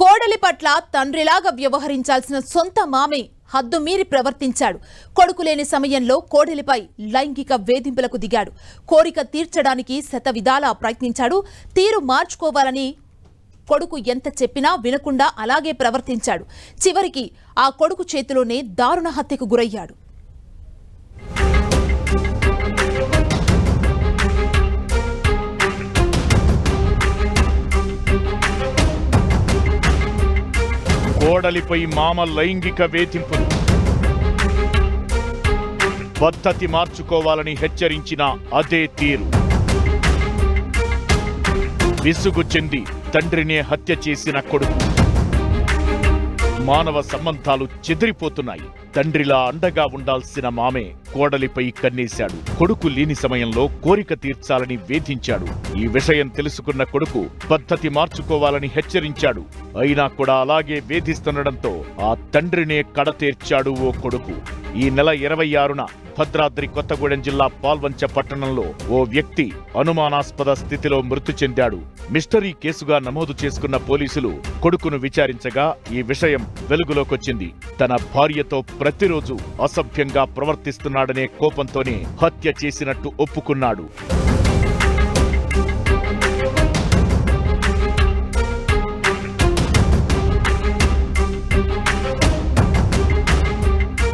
కోడలి పట్ల తండ్రిలాగా వ్యవహరించాల్సిన సొంత మామే హద్దు మీరి ప్రవర్తించాడు. కొడుకు లేని సమయంలో కోడలిపై లైంగిక వేధింపులకు దిగాడు. కోరిక తీర్చడానికి శతవిధాలా ప్రయత్నించాడు. తీరు మార్చుకోవాలని కొడుకు ఎంత చెప్పినా వినకుండా అలాగే ప్రవర్తించాడు. చివరికి ఆ కొడుకు చేతిలోనే దారుణ హత్యకు గురయ్యాడు. కోడలిపై మామ లైంగిక వేధింపులు పద్ధతి మార్చుకోవాలని హెచ్చరించిన అదే తీరు. విసుగు చెంది తండ్రినే హత్య చేసిన కొడుకు. మానవ సంబంధాలు చెదిరిపోతున్నాయి. తండ్రిలా అండగా ఉండాల్సిన మామే కోడలిపై కన్నేశాడు. కొడుకు లేని సమయంలో కోరిక తీర్చాలని వేధించాడు. ఈ విషయం తెలుసుకున్న కొడుకు పద్ధతి మార్చుకోవాలని హెచ్చరించాడు. అయినా కూడా అలాగే వేధిస్తుండటంతో ఆ తండ్రినే కడతీర్చాడు ఓ కొడుకు. ఈ నెల ఇరవై ఆరున భద్రాద్రి కొత్తగూడెం జిల్లా పాల్వంచ పట్టణంలో ఓ వ్యక్తి అనుమానాస్పద స్థితిలో మృతి చెందాడు. మిస్టరీ కేసుగా నమోదు చేసుకున్న పోలీసులు కొడుకును విచారించగా ఈ విషయం వెలుగులోకొచ్చింది. తన భార్యతో ప్రతిరోజు అసభ్యంగా ప్రవర్తిస్తున్నాడనే కోపంతోనే హత్య చేసినట్టు ఒప్పుకున్నాడు.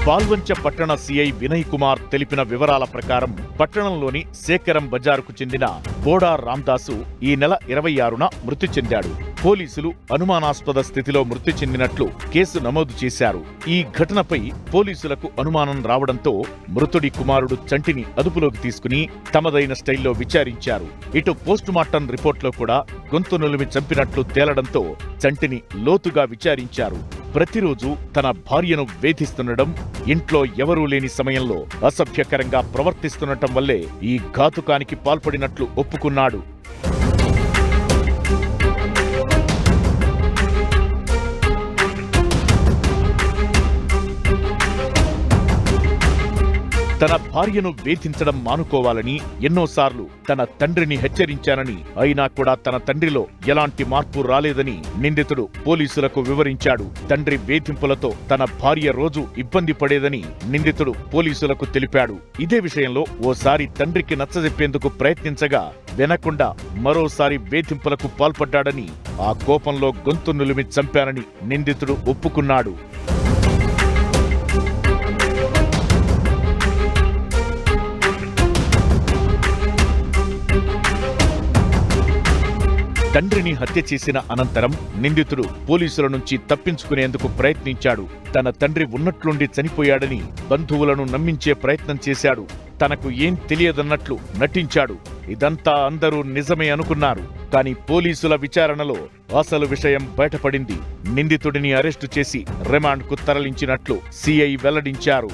బాల్వంచ పట్టణ సిఐ వినయ్ కుమార్ తెలిపిన వివరాల ప్రకారం పట్టణంలోని శేఖరం బజారుకు చెందిన బోడా రామ్దాసు ఈ నెల ఇరవై ఆరున మృతి చెందాడు. పోలీసులు అనుమానాస్పద స్థితిలో మృతి చెందినట్లు కేసు నమోదు చేశారు. ఈ ఘటనపై పోలీసులకు అనుమానం రావడంతో మృతుడి కుమారుడు చంటిని అదుపులోకి తీసుకుని తమదైన స్టైల్లో విచారించారు. ఇటు పోస్టుమార్టం రిపోర్ట్లో కూడా గొంతు నులిమి చంపినట్లు తేలడంతో చంటిని లోతుగా విచారించారు. ప్రతిరోజు తన భార్యను వేధిస్తుండడం ఇంట్లో ఎవరూ లేని సమయంలో అసభ్యకరంగా ప్రవర్తిస్తుండటం వల్లే ఈ ఘాతుకానికి పాల్పడినట్లు ఒప్పుకున్నాడు. తన భార్యను వేధించడం మానుకోవాలని ఎన్నోసార్లు తన తండ్రిని హెచ్చరించానని అయినా కూడా తన తండ్రిలో ఎలాంటి మార్పు రాలేదని నిందితుడు పోలీసులకు వివరించాడు. తండ్రి వేధింపులతో తన భార్య రోజు ఇబ్బంది పడేదని నిందితుడు పోలీసులకు తెలిపాడు. ఇదే విషయంలో ఓసారి తండ్రికి నచ్చజెప్పేందుకు ప్రయత్నించగా వినకుండా మరోసారి వేధింపులకు పాల్పడ్డాడని ఆ కోపంలో గొంతు నులిమి చంపానని నిందితుడు ఒప్పుకున్నాడు. తండ్రిని హత్య చేసిన అనంతరం నిందితుడు పోలీసుల నుంచి తప్పించుకునేందుకు ప్రయత్నించాడు. తన తండ్రి ఉన్నట్లుండి చనిపోయాడని బంధువులను నమ్మించే ప్రయత్నం చేశాడు. తనకు ఏం తెలియదన్నట్లు నటించాడు. ఇదంతా అందరూ నిజమే అనుకున్నారు. కానీ పోలీసుల విచారణలో అసలు విషయం బయటపడింది. నిందితుడిని అరెస్టు చేసి రిమాండ్కు తరలించినట్లు సిఐ వెల్లడించారు.